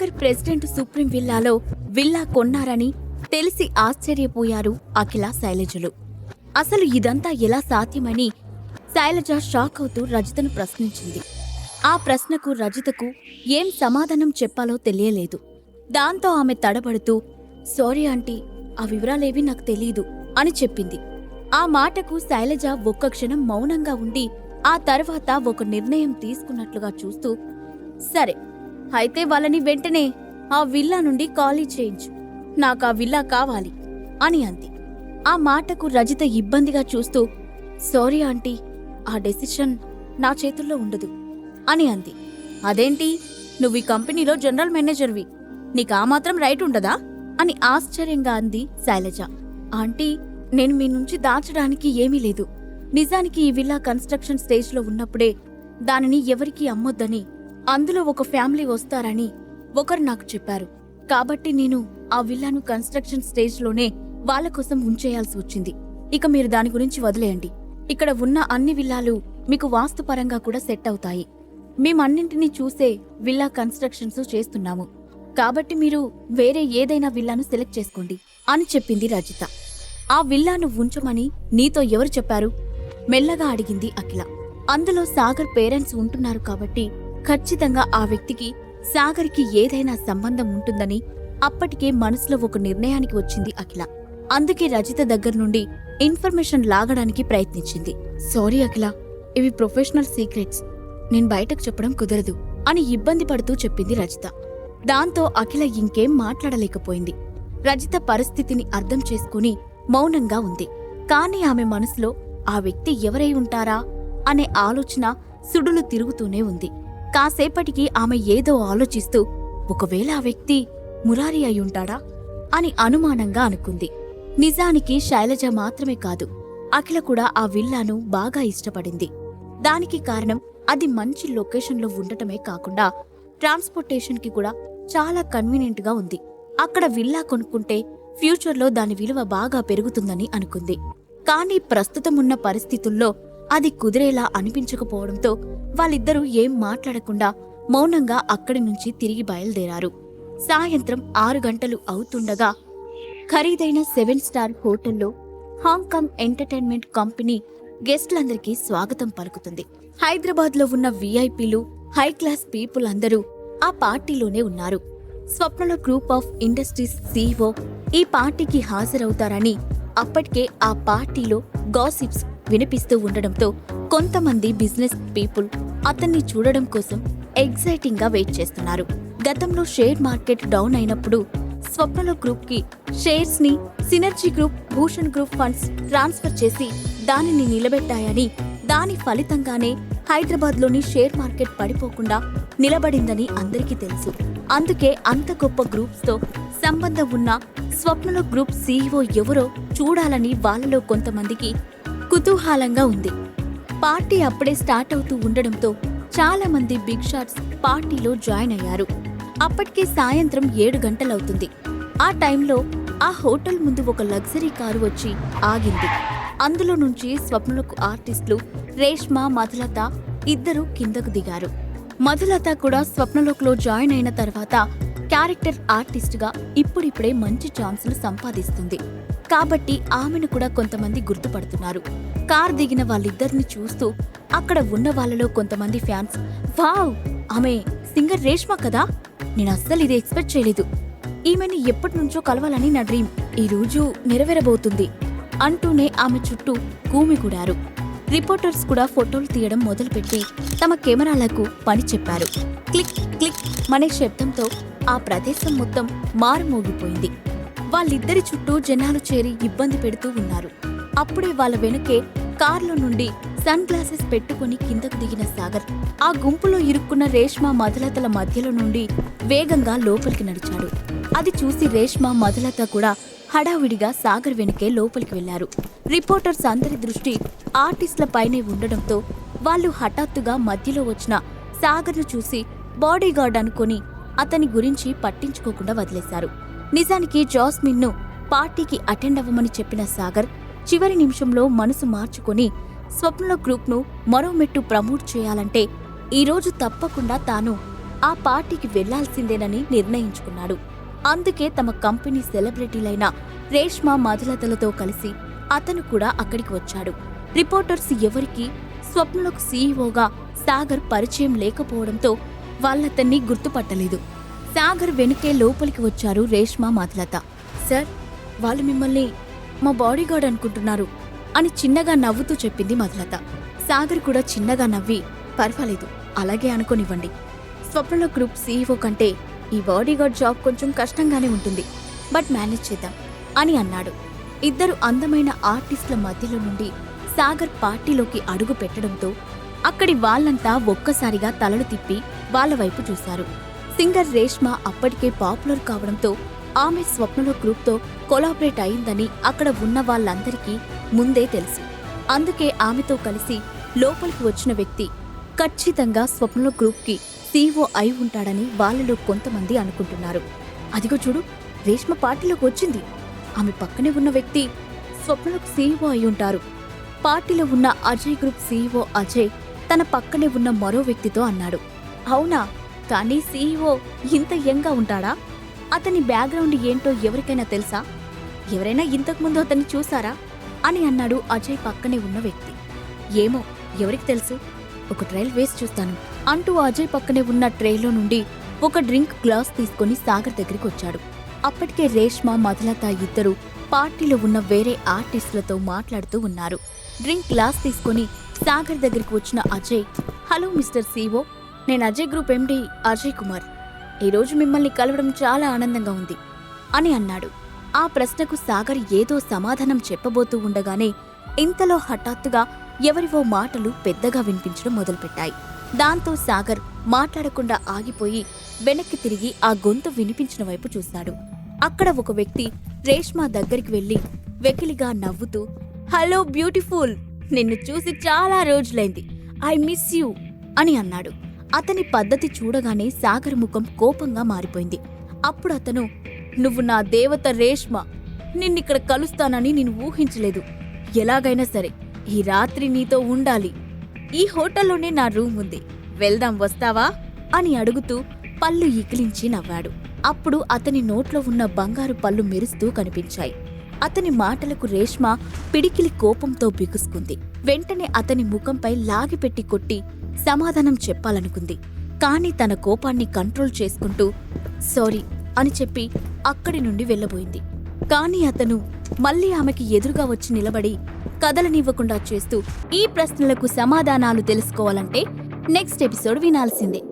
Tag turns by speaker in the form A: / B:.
A: Sagar president supreme విల్లాలో villa కొన్నారని తెలిసి ఆశ్చర్యపోయారు అఖిల శైలజలు. అసలు ఇదంతా ఎలా సాధ్యమని శైలజ షాక్ అవుతూ రజితను ప్రశ్నించింది. ఆ ప్రశ్నకు రజితకు ఏం సమాధానం చెప్పాలో తెలియలేదు. దాంతో ఆమె తడబడుతూ సారీ ఆంటీ ఆ వివరాలేవి నాకు తెలీదు అని చెప్పింది. ఆ మాటకు శైలజ ఒక్క క్షణం మౌనంగా ఉండి ఆ తర్వాత ఒక నిర్ణయం తీసుకున్నట్లుగా చూస్తూ సరే అయితే వాళ్ళని వెంటనే ఆ విల్లా నుండి ఖాళీ చేయించు. నాకు ఆ విల్లా కావాలి అని అంది. ఆ మాటకు రజిత ఇబ్బందిగా చూస్తూ సారీ ఆంటీ ఆ డెసిషన్ నా చేతుల్లో ఉండదు అని అంది. అదేంటి? నువ్వు ఈ కంపెనీలో జనరల్ మేనేజర్వి. నీకు ఆ మాత్రం రైట్ ఉండదా? అని ఆశ్చర్యంగా అంది శైలజ. ఆంటీ నేను మీ నుంచి దాచడానికి ఏమీ లేదు. నిజానికి ఈ విల్లా కన్స్ట్రక్షన్ స్టేజ్లో ఉన్నప్పుడే దానిని ఎవరికీ అమ్మొద్దని అందులో ఒక ఫ్యామిలీ వస్తారని ఒకరు నాకు చెప్పారు. కాబట్టి నేను ఆ విల్లాను కన్స్ట్రక్షన్ స్టేజ్లోనే వాళ్ళ కోసం ఉంచేయాల్సి వచ్చింది. ఇక మీరు దాని గురించి వదిలేయండి. ఇక్కడ ఉన్న అన్ని విల్లాలు మీకు వాస్తుపరంగా కూడా సెట్ అవుతాయి. మేమన్నింటినీ చూసే విల్లా కన్స్ట్రక్షన్స్ చేస్తున్నాము. కాబట్టి మీరు వేరే ఏదైనా విల్లాను సెలెక్ట్ చేసుకోండి అని చెప్పింది రజిత. ఆ విల్లాను ఉంచమని నీతో ఎవరు చెప్పారు? మెల్లగా అడిగింది అఖిల. అందులో సాగర్ పేరెంట్స్ ఉంటున్నారు కాబట్టి ఖచ్చితంగా ఆ వ్యక్తికి సాగర్కి ఏదైనా సంబంధం ఉంటుందని అప్పటికే మనసులో ఒక నిర్ణయానికి వచ్చింది అఖిల. అందుకే రజిత దగ్గర నుండి ఇన్ఫర్మేషన్ లాగడానికి ప్రయత్నించింది. సారీ అఖిల ఇవి ప్రొఫెషనల్ సీక్రెట్స్. నేను బయటకు చెప్పడం కుదరదు అని ఇబ్బంది పడుతూ చెప్పింది రజిత. దాంతో అఖిల ఇంకేం మాట్లాడలేకపోయింది. రజిత పరిస్థితిని అర్థం చేసుకుని మౌనంగా ఉంది. కాని ఆమె మనసులో ఆ వ్యక్తి ఎవరై ఉంటారా? అనే ఆలోచన సుడులు తిరుగుతూనే ఉంది. కాసేపటికి ఆమె ఏదో ఆలోచిస్తూ ఒకవేళ ఆ వ్యక్తి మురారి అయి ఉంటాడా? అని అనుమానంగా అనుకుంది. నిజానికి శైలజ మాత్రమే కాదు అఖిల కూడా ఆ విల్లాను బాగా ఇష్టపడింది. దానికి కారణం అది మంచి లొకేషన్లో ఉండటమే కాకుండా ట్రాన్స్పోర్టేషన్కి కూడా చాలా కన్వీనియంట్గా ఉంది. అక్కడ విల్లా కొనుక్కుంటే ఫ్యూచర్లో దాని విలువ బాగా పెరుగుతుందని అనుకుంది. కానీ ప్రస్తుతం ఉన్న పరిస్థితుల్లో అది కుదిరేలా అనిపించకపోవడంతో వాళ్ళిద్దరూ ఏం మాట్లాడకుండా మౌనంగా అక్కడి నుంచి తిరిగి బయలుదేరారు. సాయంత్రం ఆరు గంటలు అవుతుండగా ఖరీదైన సెవెన్ స్టార్ హోటల్లో హాంకాంగ్ ఎంటర్టైన్మెంట్ కంపెనీ గెస్ట్లందరికీ స్వాగతం పలుకుతుంది. హైదరాబాద్లో ఉన్న వీఐపీలు హై క్లాస్ పీపుల్ అందరూ ఆ పార్టీలోనే ఉన్నారు. స్వప్నల గ్రూప్ ఆఫ్ ఇండస్ట్రీస్ సీఈఓ ఈ పార్టీకి హాజరవుతారని అప్పటికే ఆ పార్టీలో గాసిప్స్ వినిపిస్తూ ఉండడంతో కొంతమంది బిజినెస్ పీపుల్ అతన్ని చూడడం కోసం ఎగ్జైటింగ్గా వెయిట్ చేస్తున్నారు. గతంలో షేర్ మార్కెట్ డౌన్ అయినప్పుడు స్వప్నలో గ్రూప్కి షేర్స్ని synergy group Bhushan group funds transfer చేసి దానిని నిలబెట్టాయని దాని ఫలితంగానే హైదరాబాద్లోని షేర్ మార్కెట్ పడిపోకుండా నిలబడిందని అందరికీ తెలుసు. అందుకే అంత గొప్ప గ్రూప్స్తో సంబంధం ఉన్న స్వప్నలో గ్రూప్ సీఈఓ ఎవరో చూడాలని వాళ్ళలో కొంతమందికి కుతూహలంగా ఉంది. పార్టీ అప్పుడే స్టార్ట్ అవుతూ ఉండడంతో చాలా మంది బిగ్ షాట్స్ పార్టీలో జాయిన్ అయ్యారు. అప్పటికే సాయంత్రం ఏడు గంటలవుతుంది. ఆ టైంలో ఆ హోటల్ ముందు ఒక లగ్జరీ కారు వచ్చి ఆగింది. అందులో నుంచి స్వప్నలకు ఆర్టిస్టులు రేష్మ మధులత ఇద్దరు కిందకు దిగారు. మధులత కూడా స్వప్నలోక్లో జాయిన్ అయిన తర్వాత క్యారెక్టర్ ఆర్టిస్ట్గా ఇప్పుడిప్పుడే మంచి ఛాన్సులు సంపాదిస్తుంది. కాబట్టి ఆమెను కూడా కొంతమంది గుర్తుపడుతున్నారు. కార్ దిగిన వాళ్ళిద్దరిని చూస్తూ అక్కడ ఉన్న వాళ్ళలో కొంతమంది ఫ్యాన్స్ వావ్! ఆమె సింగర్ రేష్మ కదా? నేను అస్సలు ఇది ఎక్స్పెక్ట్ చేయలేదు. ఈమెని ఎప్పటి నుంచో కలవాలని నా డ్రీమ్. ఈ రోజు నెరవేరబోతుంది అంటూనే ఆమె చుట్టూ కూమిగూడారు రిపోర్టర్స్ కూడా ఫోటోలు తీయడం మొదలుపెట్టి తమ కెమెరాలకు పని చెప్పారు. క్లిక్ క్లిక్ మనే శబ్దంతో ఆ ప్రదేశం మొత్తం మారుమోగిపోయింది. వాళ్ళిద్దరి చుట్టూ జనాలు చేరి ఇబ్బంది పెడుతూ ఉన్నారు. అప్పుడే వాళ్ళ వెనుకే కార్లో నుండి సన్ గ్లాసెస్ పెట్టుకుని కిందకు దిగిన సాగర్ ఆ గుంపులో ఇరుక్కున్న రేష్మ మధులతల మధ్యలో నుండి వేగంగా లోపలికి నడిచాడు. అది చూసి రేష్మ మధులత కూడా హడావిడిగా సాగర్ వెనుకే లోపలికి వెళ్ళారు. రిపోర్టర్స్ అందరి దృష్టి ఆర్టిస్టుల పైనే ఉండడంతో వాళ్ళు హఠాత్తుగా మధ్యలో వచ్చిన సాగర్ను చూసి బాడీగార్డ్ అనుకుని అతని గురించి పట్టించుకోకుండా వదిలేశారు. నిజానికి జాస్మిన్ను పార్టీకి అటెండ్ అవ్వమని చెప్పిన సాగర్ చివరి నిమిషంలో మనసు మార్చుకొని స్వప్నల గ్రూప్ను మరో మెట్టు ప్రమోట్ చేయాలంటే ఈరోజు తప్పకుండా తాను ఆ పార్టీకి వెళ్ళాల్సిందేనని నిర్ణయించుకున్నాడు. అందుకే తమ కంపెనీ సెలబ్రిటీలైన రేష్మా మధులతలతో కలిసి అతను కూడా అక్కడికి వచ్చాడు. రిపోర్టర్స్ ఎవరికీ స్వప్నలకు సీఈఓగా సాగర్ పరిచయం లేకపోవడంతో వాళ్ళతన్ని గుర్తుపట్టలేదు. సాగర్ వెనుకే లోపలికి వచ్చారు రేష్మా మధులత సార్ వాళ్ళు మిమ్మల్ని మా బాడీగార్డ్ అనుకుంటున్నారు అని చిన్నగా నవ్వుతూ చెప్పింది మధులత సాగర్ కూడా చిన్నగా నవ్వి పర్వాలేదు అలాగే అనుకోనివ్వండి. స్వప్నలో గ్రూప్ సీఈఓ కంటే ఈ బాడీగార్డ్ జాబ్ కొంచెం కష్టంగానే ఉంటుంది. బట్ మేనేజ్ చేద్దాం అని అన్నాడు. ఇద్దరు అందమైన ఆర్టిస్టుల మధ్యలో నుండి సాగర్ పార్టీలోకి అడుగు పెట్టడంతో అక్కడి వాళ్ళంతా ఒక్కసారిగా తలలు తిప్పి వాళ్ళ వైపు చూశారు. సింగర్ రేష్మ అప్పటికే పాపులర్ కావడంతో ఆమె స్వప్నలో గ్రూప్తో కొలాబరేట్ అయిందని అక్కడ ఉన్న వాళ్ళందరికీ ముందే తెలుసు. అందుకే ఆమెతో కలిసి లోపలికి వచ్చిన వ్యక్తి ఖచ్చితంగా స్వప్నలో గ్రూప్కి సీఓ అయి ఉంటాడని వాళ్ళలో కొంతమంది అనుకుంటున్నారు. అదిగో చూడు రేష్మ పార్టీలోకి వచ్చింది. ఆమె పక్కనే ఉన్న వ్యక్తి స్వప్నలకు సీఈఓ అయి ఉంటారు. పార్టీలో ఉన్న అజయ్ గ్రూప్ సీఈఓ అజయ్ తన పక్కనే ఉన్న మరో వ్యక్తితో అన్నాడు. అవునా? కానీ సీఈఓ ఇంత యంగా ఉంటాడా? అతని బ్యాక్గ్రౌండ్ ఏంటో ఎవరికైనా తెలుసా? ఎవరైనా ఇంతకుముందు అతన్ని చూసారా? అని అన్నాడు అజయ్ పక్కనే ఉన్న వ్యక్తి. ఏమో ఎవరికి తెలుసు? ఒక ట్రైల్ వేసి చూస్తాను అంటూ అజయ్ పక్కనే ఉన్న ట్రైలో నుండి ఒక డ్రింక్ గ్లాస్ తీసుకుని సాగర్ దగ్గరికి వచ్చాడు. అప్పటికే రేష్మ మధులత ఇద్దరు పార్టీలో ఉన్న వేరే ఆర్టిస్టులతో మాట్లాడుతూ ఉన్నారు. డ్రింక్ గ్లాస్ తీసుకుని సాగర్ దగ్గరికి వచ్చిన అజయ్ హలో మిస్టర్ సీఓ నేను అజయ్ గ్రూప్ ఎండి అజయ్ కుమార్. ఈరోజు మిమ్మల్ని కలవడం చాలా ఆనందంగా ఉంది అని అన్నాడు. ఆ ప్రశ్నకు సాగర్ ఏదో సమాధానం చెప్పబోతూ ఉండగానే ఇంతలో హఠాత్తుగా ఎవరివో మాటలు పెద్దగా వినిపించడం మొదలుపెట్టాయి. దాంతో సాగర్ మాట్లాడకుండా ఆగిపోయి వెనక్కి తిరిగి ఆ గొంతు వినిపించిన వైపు చూశాడు. అక్కడ ఒక వ్యక్తి రేష్మా దగ్గరికి వెళ్ళి వెకిలిగా నవ్వుతూ హలో బ్యూటిఫుల్! నిన్ను చూసి చాలా రోజులైంది. ఐ మిస్ యూ అని అన్నాడు. అతని పద్ధతి చూడగానే సాగర్ ముఖం కోపంగా మారిపోయింది. అప్పుడు అతను నువ్వు నా దేవత రేష్మ. నిన్నిక్కడ కలుస్తానని నేను ఊహించలేదు. ఎలాగైనా సరే ఈ రాత్రి నీతో ఉండాలి. ఈ హోటల్లోనే నా రూమ్ ఉంది. వెళ్దాం వస్తావా? అని అడుగుతూ పళ్ళు ఇకిలించి నవ్వాడు. అప్పుడు అతని నోట్లో ఉన్న బంగారు పళ్ళు మెరుస్తూ కనిపించాయి. అతని మాటలకు రేష్మ పిడికిలి కోపంతో బిగుసుకుంది. వెంటనే అతని ముఖంపై లాగిపెట్టి కొట్టి సమాధానం చెప్పాలనుకుంది. కాని తన కోపాన్ని కంట్రోల్ చేసుకుంటూ సారీ అని చెప్పి అక్కడి నుండి వెళ్ళబోయింది. కాని అతను మళ్ళీ ఆమెకి ఎదురుగా వచ్చి నిలబడి కదలనివ్వకుండా చేస్తూ ఈ ప్రశ్నలకు సమాధానాలు తెలుసుకోవాలంటే నెక్స్ట్ ఎపిసోడ్ వినాల్సిందే.